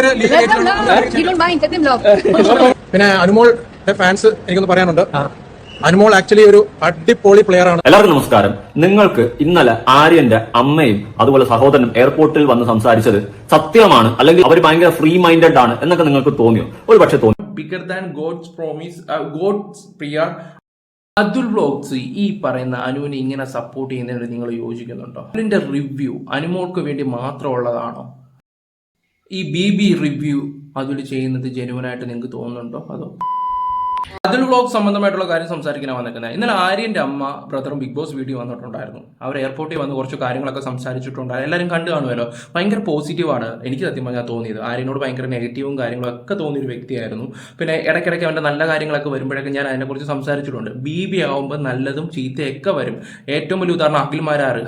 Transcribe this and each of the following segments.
പേര്. പിന്നെ അനുമോൾ ഫാൻസ് എനിക്കൊന്ന് പറയാനുണ്ട്. അനുമോൾ ആക്ച്വലി ഒരു അടിപൊളി പ്ലെയർ ആണ്. എല്ലാവർക്കും നമസ്കാരം. നിങ്ങൾക്ക് ഇന്നലെ ആര്യന്റെ അമ്മയും അതുപോലെ സഹോദരനും എയർപോർട്ടിൽ വന്ന് സംസാരിച്ചത് സത്യമാണ് അല്ലെങ്കിൽ അവർ ഭയങ്കര ഫ്രീ മൈൻഡഡ് ആണ് എന്നൊക്കെ നിങ്ങൾക്ക് തോന്നിയോ? ഒരു പക്ഷെ തോന്നി bigger than God's promise God's Priya Atul blogs ഈ പറയുന്ന അനുവിനെ ഇങ്ങനെ സപ്പോർട്ട് ചെയ്യുന്നതിന് നിങ്ങൾ യോജിക്കുന്നുണ്ടോ? അതിന്റെ റിവ്യൂ അനുമോൾക്ക് വേണ്ടി മാത്രമുള്ളതാണോ? ഈ ബി ബി റിവ്യൂ അതിൽ ചെയ്യുന്നത് ജെനുവനായിട്ട് നിങ്ങൾക്ക് തോന്നുന്നുണ്ടോ? അതോ അതിൽ വ്ളോഗ് സംബന്ധമായിട്ടുള്ള കാര്യം സംസാരിക്കാൻ വന്നിരിക്കുന്നത്. ഇന്നലെ ആര്യന്റെ അമ്മ ബ്രദറും ബിഗ് ബോസ് വീഡിയോ വന്നിട്ടുണ്ടായിരുന്നു. അവർ എയർപോർട്ടിൽ വന്ന് കുറച്ച് കാര്യങ്ങളൊക്കെ സംസാരിച്ചിട്ടുണ്ടായിരുന്നു. എല്ലാവരും കണ്ടു കാണുമല്ലോ. ഭയങ്കര പോസിറ്റീവാണ് എനിക്ക് സത്യം പറഞ്ഞാൽ തോന്നിയത്. ആര്യനോട് ഭയങ്കര നെഗറ്റീവും കാര്യങ്ങളും ഒക്കെ തോന്നിയൊരു വ്യക്തിയായിരുന്നു. പിന്നെ ഇടയ്ക്കിടയ്ക്ക് അവന്റെ നല്ല കാര്യങ്ങളൊക്കെ വരുമ്പോഴൊക്കെ ഞാൻ അതിനെക്കുറിച്ച് സംസാരിച്ചിട്ടുണ്ട്. ബി ബി ആവുമ്പോൾ നല്ലതും ചീത്തയൊക്കെ വരും. ഏറ്റവും വലിയ ഉദാഹരണം അഖിൽമാരാറ്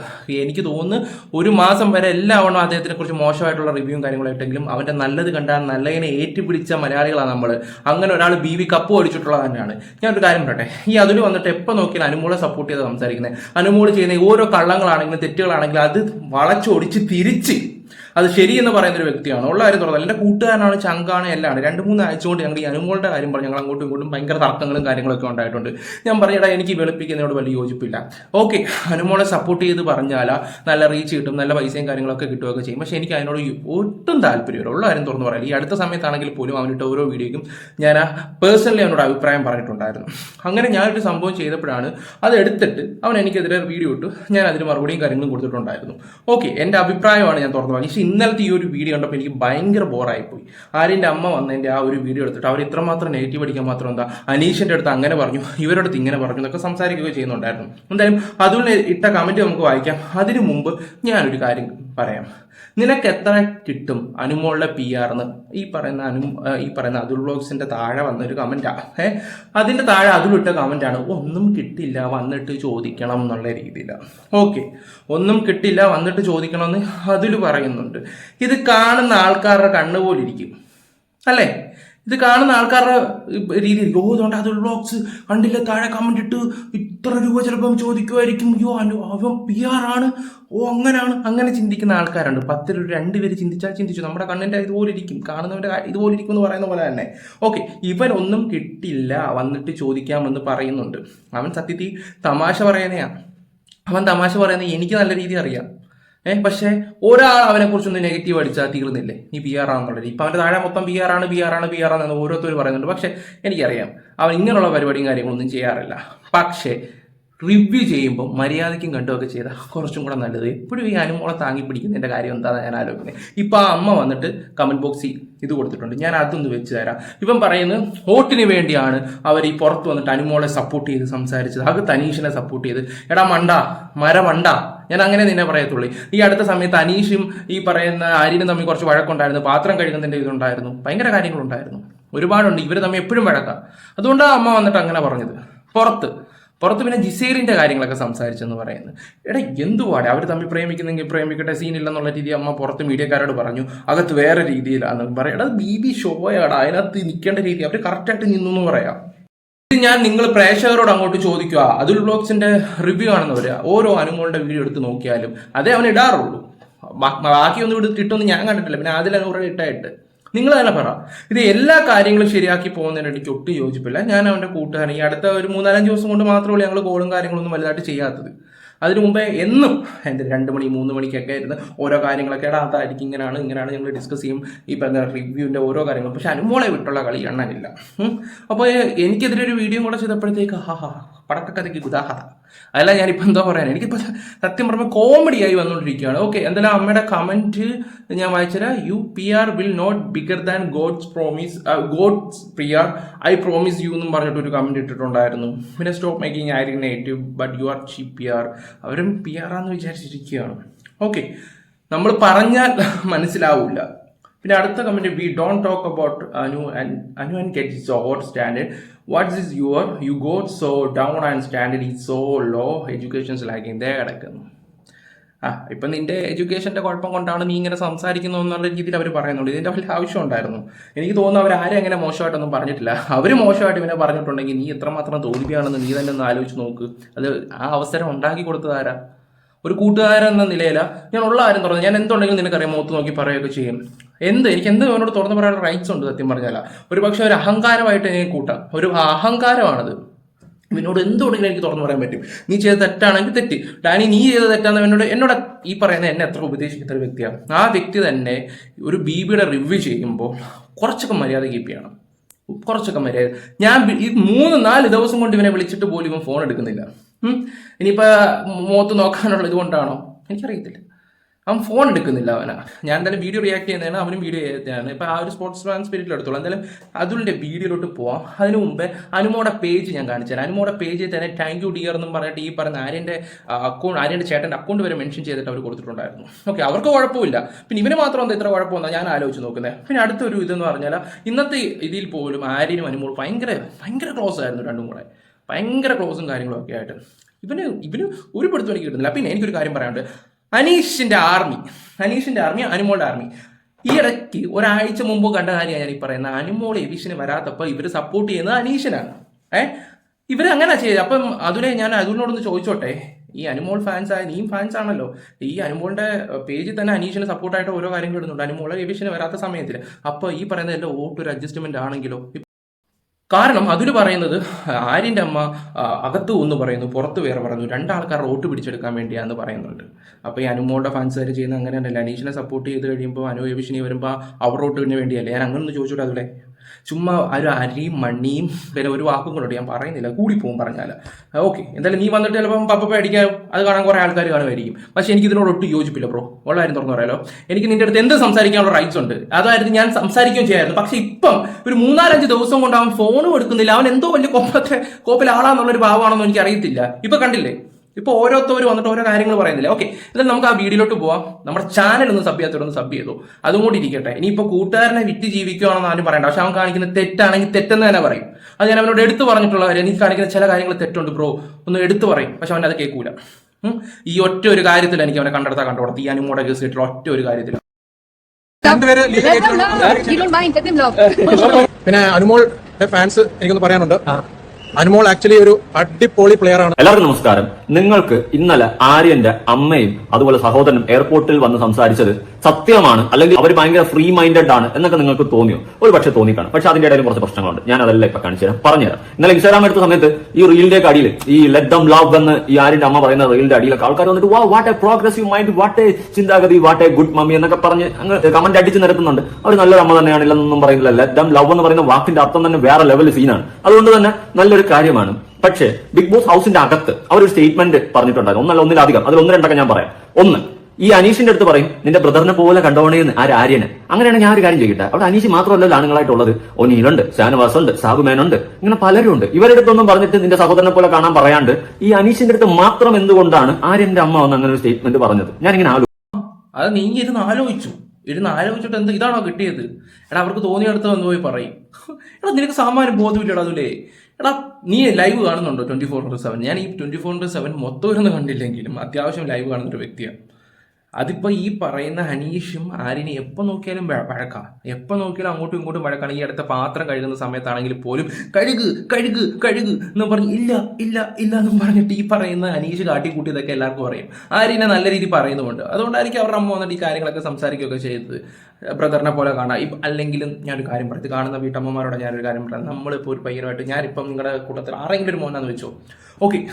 എനിക്ക് തോന്നുന്നു ഒരു മാസം വരെ എല്ലാവണ്ണം അദ്ദേഹത്തിനെ കുറിച്ച് മോശമായിട്ടുള്ള റിവ്യൂവും കാര്യങ്ങളായിട്ടെങ്കിലും അവന്റെ നല്ലത് കണ്ടാൽ നല്ലതിനെ ഏറ്റുപിടിച്ച മലയാളികളാണ് നമ്മൾ അങ്ങനെ ഒരാൾ ബി വി കപ്പ് അടിച്ചിട്ടുള്ളത് തന്നെയാണ്. ഞാൻ ഒരു കാര്യം പറയട്ടെ? ഈ അതിൽ വന്നിട്ട് എപ്പോൾ നോക്കിയാൽ അനുമോളെ സപ്പോർട്ട് ചെയ്ത് സംസാരിക്കുന്നത് അനുമോൾ ചെയ്യുന്ന ഓരോ കള്ളങ്ങളാണെങ്കിലും തെറ്റുകളാണെങ്കിലും അത് വളച്ചൊടിച്ച് തിരിച്ച് അത് ശരി എന്ന് പറയുന്ന ഒരു വ്യക്തിയാണ്. ഉള്ള കാര്യം തുറന്നത് എന്റെ കൂട്ടുകാരനാണ് ചങ്കാണ് എല്ലാമാണ് രണ്ട് മൂന്ന് ആഴ്ച കൊണ്ട് ഞങ്ങൾ ഈ അനുമോളുടെ കാര്യം പറഞ്ഞു. ഞങ്ങൾ അങ്ങോട്ടും ഇങ്ങോട്ടും ഭയങ്കര തർക്കങ്ങളും കാര്യങ്ങളൊക്കെ ഉണ്ടായിട്ടുണ്ട്. ഞാൻ പറയടാ എനിക്ക് വെളുപ്പിക്കുന്നതിനോട് വലിയ യോജിപ്പില്ല. ഓക്കെ അനുമോളെ സപ്പോർട്ട് ചെയ്ത് പറഞ്ഞാൽ നല്ല റീച്ച് കിട്ടും നല്ല പൈസയും കാര്യങ്ങളൊക്കെ കിട്ടുകയൊക്കെ ചെയ്യും. പക്ഷെ എനിക്ക് അതിനോട് ഒട്ടും താല്പര്യമില്ല. ഉള്ള കാര്യം തുറന്നു പറയാം. ഈ അടുത്ത സമയത്താണെങ്കിൽ പോലും അവനിട്ട് ഓരോ വീഡിയോയ്ക്കും ഞാൻ പേഴ്സണലി അവനോട് അഭിപ്രായം പറഞ്ഞിട്ടുണ്ടായിരുന്നു. അങ്ങനെ ഞാനൊരു സംഭവം ചെയ്തപ്പോഴാണ് അത് എടുത്തിട്ട് അവൻ എനിക്കെതിരെ വീഡിയോ ഇട്ടു. ഞാൻ അതിന് മറുപടിയും കാര്യങ്ങളും കൊടുത്തിട്ടുണ്ടായിരുന്നു. ഓക്കെ എന്റെ അഭിപ്രായമാണ് ഞാൻ തുറന്നു പറഞ്ഞത് പക്ഷേ ഇന്നലത്തെ ഈ ഒരു വീഡിയോ കണ്ടപ്പോൾ എനിക്ക് ഭയങ്കര ബോറായിപ്പോയി ആര്യന്റെ അമ്മ വന്നതിന്റെ ആ ഒരു വീഡിയോ എടുത്തിട്ട് അവർ ഇത്രമാത്രം നെഗറ്റീവ് അടിക്കാൻ മാത്രം എന്താ അനീഷിന്റെ അടുത്ത് അങ്ങനെ പറഞ്ഞു ഇവരുടെ ഇങ്ങനെ പറഞ്ഞു എന്നൊക്കെ സംസാരിക്കുകയോ ചെയ്യുന്നുണ്ടായിരുന്നു. എന്തായാലും അതുകൊണ്ട് ഇട്ട കമന്റ് നമുക്ക് വായിക്കാം. അതിനു മുമ്പ് ഞാനൊരു കാര്യം പറയാം. നിനക്ക് എത്ര കിട്ടും? അനുമോളുടെ പി ആർന്ന് ഈ പറയുന്ന അനു ഈ പറയുന്ന അതുൽ ബ്ലോഗ്സിന്റെ താഴെ വന്നൊരു കമന്റാ ഏഹ് അതിന്റെ താഴെ അതിലിട്ട കമന്റ് ആണ്. ഒന്നും കിട്ടില്ല വന്നിട്ട് ചോദിക്കണം എന്നുള്ള രീതിയിലാണ് ഓക്കെ. ഒന്നും കിട്ടില്ല വന്നിട്ട് ചോദിക്കണം എന്ന് അതിൽ പറയുന്നുണ്ട്. ഇത് കാണുന്ന ആൾക്കാരുടെ കണ്ണുപോലിരിക്കും അല്ലേ? ഇത് കാണുന്ന ആൾക്കാരുടെ രീതി. ഓ ഇതുകൊണ്ട് അത് ബ്ലോഗ്സ് കണ്ടില്ല? താഴെ കമന്റ് ഇട്ട് ഇത്ര രൂപ ചിലപ്പം ചോദിക്കുമായിരിക്കും. അയ്യോ അവൻ പി ആർ ആണ്. ഓ അങ്ങനെയാണ് അങ്ങനെ ചിന്തിക്കുന്ന ആൾക്കാരുണ്ട്. പത്തിൽ ഒരു രണ്ട് പേര് ചിന്തിച്ചാൽ ചിന്തിച്ചു. നമ്മുടെ കണ്ണിന്റെ ഇതുപോലെ ഇരിക്കും കാണുന്നവന്റെ ഇതുപോലെ ഇരിക്കും എന്ന് പറയുന്ന പോലെ തന്നെ. ഓക്കെ ഒന്നും കിട്ടില്ല. വന്നിട്ട് ചോദിക്കാമെന്ന് പറയുന്നുണ്ട്. അവൻ സത്യത്തിൽ തമാശ പറയുന്നതാണ് അവൻ തമാശ പറയുന്നത് എനിക്ക് നല്ല രീതി അറിയാം. ഏഹ് പക്ഷേ ഒരാൾ അവനെ കുറിച്ചൊന്ന് നെഗറ്റീവ് അടിച്ചാൽ തീർന്നില്ലേ? നീ ബി ആർ ആണെന്നുള്ളത് ഇപ്പം അവന്റെ താഴെ മൊത്തം ബി ആർ ആണ് ബി ആർ ആണ് ബി ആർ ആണെന്ന് ഓരോരുത്തർ പറയുന്നുണ്ട്. പക്ഷേ എനിക്കറിയാം അവൻ ഇങ്ങനെയുള്ള പരിപാടിയും കാര്യങ്ങളൊന്നും ചെയ്യാറില്ല. പക്ഷേ റിവ്യൂ ചെയ്യുമ്പോൾ മര്യാദയ്ക്കും കണ്ടുമൊക്കെ ചെയ്താൽ കുറച്ചും കൂടെ നല്ലത്. എപ്പോഴും ഈ അനുമോളെ താങ്ങി പിടിക്കുന്നതിന്റെ കാര്യം എന്താണെന്ന് ഞാൻ ആലോചിക്കുന്നത് ഇപ്പം ആ അമ്മ വന്നിട്ട് കമന്റ് ബോക്സിൽ ഇത് കൊടുത്തിട്ടുണ്ട്. ഞാൻ അതൊന്ന് വെച്ച് തരാം. ഇവൻ പറയുന്നത് വോട്ടിന് വേണ്ടിയാണ് അവർ ഈ പുറത്ത് വന്നിട്ട് അനുമോളെ സപ്പോർട്ട് ചെയ്ത് സംസാരിച്ചത്. അത് തനീഷിനെ സപ്പോർട്ട് ചെയ്ത്. എടാ മണ്ട മര മണ്ട ഞാൻ അങ്ങനെ നിന്നെ പറയത്തുള്ളൂ. ഈ അടുത്ത സമയത്ത് അനീഷും ഈ പറയുന്ന ആര്യനും തമ്മിൽ കുറച്ച് വഴക്കുണ്ടായിരുന്നു. പാത്രം കഴുകുന്നതിന്റെ ഇതുണ്ടായിരുന്നു. ഭയങ്കര കാര്യങ്ങളുണ്ടായിരുന്നു. ഒരുപാടുണ്ട്. ഇവർ തമ്മിൽ എപ്പോഴും വഴക്കാം. അതുകൊണ്ടാണ് അമ്മ വന്നിട്ട് അങ്ങനെ പറഞ്ഞത്. പുറത്ത്. പുറത്ത് പിന്നെ ജിസേറിന്റെ കാര്യങ്ങളൊക്കെ സംസാരിച്ചെന്ന് പറയുന്നത്. എടാ എന്തുവാടെ? അവർ തമ്മിൽ പ്രേമിക്കുന്നെങ്കിൽ പ്രേമിക്കട്ടെ സീനില്ലെന്നുള്ള രീതി അമ്മ പുറത്ത് മീഡിയക്കാരോട് പറഞ്ഞു. അകത്ത് വേറെ രീതിയിലാണ് പറയാം. എടാ ബി ബി ഷോയാടാ. അതിനകത്ത് നിൽക്കേണ്ട രീതി. അവർ കറക്റ്റായിട്ട് നിന്നു എന്ന് പറയാം. ഞാൻ നിങ്ങൾ പ്രേക്ഷകരോട് അങ്ങോട്ട് ചോദിക്കുക. അതുൽ ബ്ലോഗ്സിന്റെ റിവ്യൂ ആണെന്നവര് ഓരോ അനുമോളുടെ വീഡിയോ എടുത്ത് നോക്കിയാലും അതേ അവൻ ഇടാറുള്ളൂ. ബാക്കിയൊന്നും ഇവിടെ കിട്ടുമെന്ന് ഞാൻ കണ്ടിട്ടില്ല. പിന്നെ അതിൽ അനുകൂടെ ഇട്ടായിട്ട് നിങ്ങൾ തന്നെ പറ. ഇത് എല്ലാ കാര്യങ്ങളും ശരിയാക്കി പോകുന്നതിന് എനിക്ക് ഒട്ടും യോജിപ്പില്ല. ഞാൻ അവന്റെ കൂട്ടുകാരൻ. ഈ അടുത്ത ഒരു മൂന്നാലഞ്ച് ദിവസം കൊണ്ട് മാത്രമേ ഞങ്ങൾ കോളും കാര്യങ്ങളൊന്നും വലുതായിട്ട് ചെയ്യാത്തത്. അതിനു മുമ്പേ എന്നും എന്റെ രണ്ട് മണി മൂന്ന് മണിക്കൊക്കെ ഇരുന്ന് ഓരോ കാര്യങ്ങളൊക്കെ എടാ അതായിരിക്കും ഇങ്ങനെയാണ് ഇങ്ങനെയാണ് ഞങ്ങൾ ഡിസ്കസ് ചെയ്യും. ഈ പറഞ്ഞ റിവ്യൂവിന്റെ ഓരോ കാര്യങ്ങളും. പക്ഷെ അനുമോളെ വിട്ടുള്ള കളി എണ്ണാനില്ല അപ്പോൾ എനിക്കെതിരെ ഒരു വീഡിയോ കൂടെ ചെയ്തപ്പോഴത്തേക്ക് ഹാ ഹാ. പടക്കക്കഥയ്ക്ക് ഉദാഹരണം അതല്ല ഞാനിപ്പോൾ എന്താ പറയാൻ? എനിക്കിപ്പോൾ സത്യം പറയുമ്പോൾ കോമഡി ആയി വന്നുകൊണ്ടിരിക്കുകയാണ് ഓക്കെ എന്തായാലും അമ്മയുടെ കമന്റ് ഞാൻ വായിച്ചുതരാം you P R will not bigger than God's promise God's P R I promise you എന്നും പറഞ്ഞിട്ട് ഒരു കമന്റ് ഇട്ടിട്ടുണ്ടായിരുന്നു. പിന്നെ സ്റ്റോപ്പ് മേക്കിംഗ് ആയിരിക്കും നെഗറ്റീവ് ബട്ട് യു ആർ ചീ പി ആർ അവരും പി ആർ ആണെന്ന് വിചാരിച്ചിരിക്കുകയാണ്. ഓക്കെ നമ്മൾ പറഞ്ഞാൽ മനസ്സിലാവില്ല പിന്നെ അടുത്ത comment we don't talk about Anu Anu and get it's over standard what's is your you got so down and standard is so low education's lacking ദേ കിടക്കുന്നു. ആ ഇപ്പം നിന്റെ എഡ്യൂക്കേഷന്റെ കുഴപ്പം കൊണ്ടാണ് നീ ഇങ്ങനെ സംസാരിക്കുന്നു എന്നുള്ള രീതിയിൽ അവർ പറയുന്നുള്ളൂ ഇതിന്റെ വലിയ ആവശ്യം ഉണ്ടായിരുന്നു? എനിക്ക് തോന്നുന്നു അവർ ആരും അങ്ങനെ മോശമായിട്ടൊന്നും പറഞ്ഞിട്ടില്ല. അവർ മോശമായിട്ട് ഇവനെ പറഞ്ഞിട്ടുണ്ടെങ്കിൽ നീ എത്രമാത്രം തോൽവിയാണെന്ന് നീ തന്നെ ഒന്ന് ആലോചിച്ച് നോക്ക്. അത് ആ അവസരം ഉണ്ടാക്കി കൊടുത്തതാരാ ഒരു കൂട്ടുകാരൻ എന്ന നിലയില ഞാൻ ഉള്ള ആരും തുറന്നു ഞാൻ എന്തുണ്ടെങ്കിലും നിനക്കറിയാം മുഖത്ത് നോക്കി പറയുകയൊക്കെ ചെയ്യും. എന്ത്? എനിക്ക് എന്ത് അവനോട് തുറന്നു പറയാനുള്ള റൈറ്റ്സ് ഉണ്ട് സത്യം പറഞ്ഞാൽ ഒരു പക്ഷെ ഒരു അഹങ്കാരമായിട്ട് എനിക്ക് കൂട്ടാം. ഒരു അഹങ്കാരമാണത്. ഇവനോട് എന്തുകൊണ്ടെങ്കിലും എനിക്ക് തുറന്നു പറയാൻ പറ്റും. നീ ചെയ്ത തെറ്റാണെങ്കിൽ തെറ്റ്. ഡാനി നീ ചെയ്ത തെറ്റാന്ന് എന്നോട് എന്നോട് ഈ പറയുന്ന എന്നെ എത്ര ഉപദേശിക്കുന്ന ഒരു വ്യക്തിയാണ്. ആ വ്യക്തി തന്നെ ഒരു ബീബിയുടെ റിവ്യൂ ചെയ്യുമ്പോൾ കുറച്ചൊക്കെ മര്യാദ കീപ്പ് ചെയ്യണം. കുറച്ചൊക്കെ മര്യാദ. ഞാൻ ഈ മൂന്ന് നാല് ദിവസം കൊണ്ട് ഇവനെ വിളിച്ചിട്ട് പോലും ഇവൻ ഫോൺ എടുക്കുന്നില്ല. ഉം. ഇനിയിപ്പോ മുഖത്ത് നോക്കാനുള്ള ഇതുകൊണ്ടാണോ? എനിക്കറിയത്തില്ല. അവൻ ഫോൺ എടുക്കുന്നില്ല അവന്. ഞാൻ എന്തായാലും വീഡിയോ റിയാക്ട് ചെയ്യുന്നതാണ് അവനും വീഡിയോ ചെയ്യുന്നതാണ് ഇപ്പൊ ആ ഒരു സ്പോർട്സ് മാൻ സ്പിരിറ്റിൽ എടുത്തോളാം. എന്തായാലും അതുലിന്റെ വീഡിയോയിലോട്ട് പോവാം. അതിനു മുമ്പേ അനുമോടെ പേജ് ഞാൻ കാണിച്ചു തരാം. അനുമോടെ പേജിൽ തന്നെ താങ്ക് യു ഡിയർ എന്നും പറഞ്ഞിട്ട് ഈ പറഞ്ഞ ആര്യന്റെ അക്കൗണ്ട് ആര്യന്റെ ചേട്ടന്റെ അക്കൗണ്ട് വരെ മെൻഷൻ ചെയ്തിട്ട് അവർ കൊടുത്തിട്ടുണ്ടായിരുന്നു. ഓക്കെ അവർക്ക് കുഴപ്പമില്ല. പിന്നെ ഇവന് മാത്രം എന്താ ഇത്ര കുഴപ്പമെന്നാണ് ഞാൻ ആലോചിച്ച് നോക്കുന്നത് പിന്നെ അടുത്തൊരു ഇതെന്ന് പറഞ്ഞാൽ ഇന്നത്തെ ഇതിൽ പോലും ആര്യനും അനുമോൾ ഭയങ്കര ഭയങ്കര ക്ലോസ് ആയിരുന്നു രണ്ടും കൂടെ. ഭയങ്കര ക്ലോസും കാര്യങ്ങളും ഒക്കെ ആയിട്ട്. ഇവന് ഇവന് ഒരു പിടുത്തം എനിക്ക് കിട്ടുന്നില്ല. പിന്നെ എനിക്കൊരു കാര്യം പറയാനുണ്ട്. അനീഷിന്റെ ആർമി അനീഷിന്റെ ആർമി അനുമോളുടെ ആർമി. ഈ ഇടയ്ക്ക് ഒരാഴ്ച മുമ്പ് കണ്ട കാര്യമാണ് ഞാൻ ഈ പറയുന്നത് അനുമോൾ എവിഷന് വരാത്തപ്പോൾ ഇവർ സപ്പോർട്ട് ചെയ്യുന്നത് അനീഷിനാണ്. ഏ? ഇവർ അങ്ങനെ ചെയ്തത്. അപ്പം അതിനെ ഞാൻ അതുലിനോടൊന്ന് ചോദിച്ചോട്ടെ? ഈ അനുമോൾ ഫാൻസ് ആയ നീയും ഫാൻസ് ആണല്ലോ. ഈ അനുമോളിന്റെ പേജിൽ തന്നെ അനീഷിന് സപ്പോർട്ടായിട്ട് ഓരോ കാര്യങ്ങൾ ഇടുന്നുണ്ട്. അനുമോൾ എവിഷന് വരാത്ത സമയത്തിൽ അപ്പോൾ ഈ പറയുന്ന എല്ലാം വോട്ട് ഒരു അഡ്ജസ്റ്റ്മെന്റ് ആണെങ്കിലോ? കാരണം അതിൽ പറയുന്നത് ആര്യന്റെ അമ്മ അകത്ത് ഒന്ന് പറയുന്നു പുറത്ത് വേറെ പറയുന്നു രണ്ടാൾക്കാർ വോട്ട് പിടിച്ചെടുക്കാൻ വേണ്ടിയാന്ന് പറയുന്നുണ്ട്. അപ്പോൾ ഈ അനുമോളുടെ ഫാൻസുകാർ ചെയ്യുന്ന അങ്ങനെ തന്നെയല്ല അനീഷിനെ സപ്പോർട്ട് ചെയ്ത് കഴിയുമ്പോൾ അനു എവിഷിനി വരുമ്പോൾ അവർ വോട്ടിന് വേണ്ടിയല്ലേ? ഞാൻ അങ്ങനെ ഒന്ന് ചോദിച്ചോട്ടെ അതിലെ ചുമ്മാ ഒരു അരിയും മണ്ണിയും പിന്നെ ഒരു വാക്കും കൊണ്ടോട്ട് ഞാൻ പറയുന്നില്ല. കൂടിപ്പോവും പറഞ്ഞാൽ ഓക്കെ. എന്തായാലും നീ വന്നിട്ട് ചിലപ്പം പപ്പ പേടിക്കാൻ അത് കാണാൻ കുറേ ആൾക്കാർ കാണുമായിരിക്കും. പക്ഷേ എനിക്ക് ഇതിനോട് ഒട്ടും യോജിപ്പില്ല ബ്രോ. ഉള്ള കാര്യം തുറന്നു പറയാലോ. എനിക്ക് നിന്റെ അടുത്ത് എന്ത് സംസാരിക്കാനുള്ള റൈറ്റ്സ് ഉണ്ട്? അതായിരുന്നു ഞാൻ സംസാരിക്കുകയും ചെയ്യായിരുന്നു. പക്ഷെ ഇപ്പം ഒരു മൂന്നാലഞ്ച് ദിവസം കൊണ്ട് അവൻ ഫോണും എടുക്കുന്നില്ല. അവൻ എന്തോ വലിയ കോപ്പത്തെ കോപ്പിലാളാന്നുള്ളൊരു ഭാവമാണെന്ന് എനിക്ക് അറിയത്തില്ല ഇപ്പൊ കണ്ടില്ലേ? ഇപ്പൊ ഓരോരുത്തർ വന്നിട്ട് ഓരോ കാര്യങ്ങൾ പറയുന്നില്ല? ഓക്കെ എന്നാൽ നമുക്ക് ആ വീഡിയോയിലോട്ട് പോവാം. നമ്മുടെ ചാനൽ ഒന്ന് സബ് ചെയ്യാത്തവരൊന്ന് സബ് ചെയ്തു? അതും കൂടി ഇരിക്കട്ടെ. ഇനിയിപ്പോൾ കൂട്ടുകാരനെ വിറ്റ് ജീവിക്കുകയാണെന്ന് ആരും പറയണ്ട. പക്ഷെ അവൻ കാണിക്കുന്ന തെറ്റാണെങ്കിൽ തെറ്റെന്ന് തന്നെ പറയും. അത് ഞാൻ അവനോട് എടുത്തു പറഞ്ഞിട്ടുള്ള കാര്യം. നീ കാണിക്കുന്ന ചില കാര്യങ്ങൾ തെറ്റുണ്ട് ബ്രോ ഒന്ന് എടുത്തു പറയും. പക്ഷെ അവൻ അത് കേൾക്കൂല. ഈ ഒറ്റ ഒരു കാര്യത്തിൽ എനിക്ക് അവനെ കണ്ടെടുത്താൽ കണ്ടുകൂടാ ഈ അനുമോടെ കേസ് കിട്ടുള്ള ഒറ്റ ഒരു കാര്യത്തിൽ. പിന്നെ അനുമോൾ ഫാൻസ് എനിക്കൊന്ന് പറയാനുണ്ട്. അനുമോൾ ആക്ച്വലി ഒരു അടിപൊളി പ്ലെയർ ആണ്. എല്ലാവർക്കും നമസ്കാരം. നിങ്ങൾക്ക് ഇന്നലെ ആര്യന്റെ അമ്മയും അതുപോലെ സഹോദരനും എയർപോർട്ടിൽ വന്ന് സംസാരിച്ചത് സത്യമാണ് അല്ലെങ്കിൽ അവർ ഭയങ്കര ഫ്രീ മൈൻഡഡ് ആണ് എന്നൊക്കെ നിങ്ങൾക്ക് തോന്നിയോ? ഒരു പക്ഷേ തോന്നിക്കാണ് പക്ഷെ അതിന്റെ ഇടയിൽ കുറച്ച് പ്രശ്നങ്ങളുണ്ട്. ഞാൻ അതെല്ലാം ഇപ്പൊ കാണിച്ചു തരാം. പറഞ്ഞുതരാം. ഇന്നലെ ഇൻസ്റ്റാഗ്രാം എടുത്ത സമയത്ത് ഈ റീലിന്റെ അടിയിൽ ഈ ലെറ്റ് ദം ലവ് എന്ന് ഈ ആര്യന്റെ അമ്മ പറയുന്ന റീലിന്റെ അടിയിലൊക്കെ ആൾക്കാർ വന്നിട്ട് വാ what a progressive mind what a ചിന്താഗതി വാട്ട് എ ഗുഡ് മമ്മി എന്നൊക്കെ പറഞ്ഞ് അങ്ങ് കമന്റ് അടിച്ച് നിരത്തുന്നുണ്ട്. അവർ നല്ലൊരു അമ്മ തന്നെയാണ്. ഇല്ലെന്നൊന്നും പറയുന്നില്ല. ലെറ്റ് ദം ലവ് എന്ന് പറയുന്ന വാക്കിന്റെ അർത്ഥം തന്നെ വേറെ ലെവൽ സീനാണ് അതുകൊണ്ട് തന്നെ നല്ലൊരു കാര്യമാണ്. പക്ഷേ ബിഗ് ബോസ് ഹൗസിന്റെ അകത്ത് അവരൊരു സ്റ്റേറ്റ്മെന്റ് പറഞ്ഞിട്ടുണ്ടായിരുന്നു. ഒന്നല്ല ഒന്നിലധികം. അതിൽ ഒന്ന് രണ്ടൊക്കെ ഞാൻ പറയാം. ഒന്ന് ഈ അനീഷിന്റെ അടുത്ത് പറയും നിന്റെ ബ്രദറിനെ പോലെ കണ്ടോണേന്ന് ആര്? ആര്യന്. അങ്ങനെയാണെങ്കിൽ ഞാൻ ഒരു കാര്യം ചെയ്യട്ടെ അവിടെ അനീഷ് മാത്രമല്ല ആണുങ്ങളായിട്ടുള്ളത്. ഒനീലുണ്ട് ഷാനവാസ് ഉണ്ട് സാബുമേനുണ്ട്. ഇങ്ങനെ പലരും ഉണ്ട് ഇവരുടെ അടുത്തൊന്നും പറഞ്ഞിട്ട് നിന്റെ സഹോദരനെ പോലെ കാണാൻ പറയാണ്ട് ഈ അനീഷിന്റെ അടുത്ത് മാത്രം എന്തുകൊണ്ടാണ് ആര്യന്റെ അമ്മ വന്ന് അങ്ങനെ ഒരു സ്റ്റേറ്റ്മെന്റ് പറഞ്ഞത്? ഞാനിങ്ങനെ ആലോചിച്ചു അത് നീ ഇരുന്ന് ആലോചിച്ചു. ഇരുന്ന് ആലോചിച്ചിട്ട് എന്ത് ഇതാണോ കിട്ടിയത്? എടാ അവർക്ക് തോന്നിയടുത്ത് വന്നു പോയി പറയും. എടാ നിനക്ക് സാമാന്യം ബോധമില്ലടാ അതിലേ. എടാ നീ ലൈവ് കാണുന്നുണ്ടോ? ട്വന്റി ഫോർ ഇന്റു സെവൻ ഞാൻ ഈ ട്വന്റി ഫോർ ഇന്റു സെവൻ മൊത്തം ഇരുന്ന് കണ്ടില്ലെങ്കിലും അത്യാവശ്യം ലൈവ് കാണുന്ന ഒരു വ്യക്തിയാണ്. അതിപ്പോ ഈ പറയുന്ന ഹനീഷും ആര്യനെ എപ്പോ നോക്കിയാലും വഴ- വഴക്കാ. എപ്പോ നോക്കിയാലും അങ്ങോട്ടും ഇങ്ങോട്ടും വഴക്കാണ്. ഈ അടുത്ത പാത്രം കഴുകുന്ന സമയത്താണെങ്കിൽ പോലും കഴുക് കഴുക് കഴുക് എന്ന് പറഞ്ഞ് ഇല്ല ഇല്ല ഇല്ല എന്നും പറഞ്ഞിട്ട് ഈ പറയുന്ന അനീഷ് കാട്ടിക്കൂട്ടിയതൊക്കെ എല്ലാവർക്കും അറിയും. ആരിനെ നല്ല രീതിയിൽ പറയുന്നുമുണ്ട്. അതുകൊണ്ടായിരിക്കും അവരുടെ അമ്മ വന്നിട്ട് ഈ കാര്യങ്ങളൊക്കെ സംസാരിക്കുകയൊക്കെ ചെയ്തത്. ബ്രദറിനെ പോലെ കാണാം. ഇപ്പം അല്ലെങ്കിലും ഞാനൊരു കാര്യം പറയും. കാണുന്ന വീട്ടമ്മമാരോട് ഞാനൊരു കാര്യം പറയാം. നമ്മളിപ്പോൾ ഒരു പയ്യനുമായിട്ട് ഞാനിപ്പം നിങ്ങളുടെ കൂട്ടത്തിൽ ആരെങ്കിലും ഒരു മോനാന്ന് വെച്ചോ. ഓക്കെ.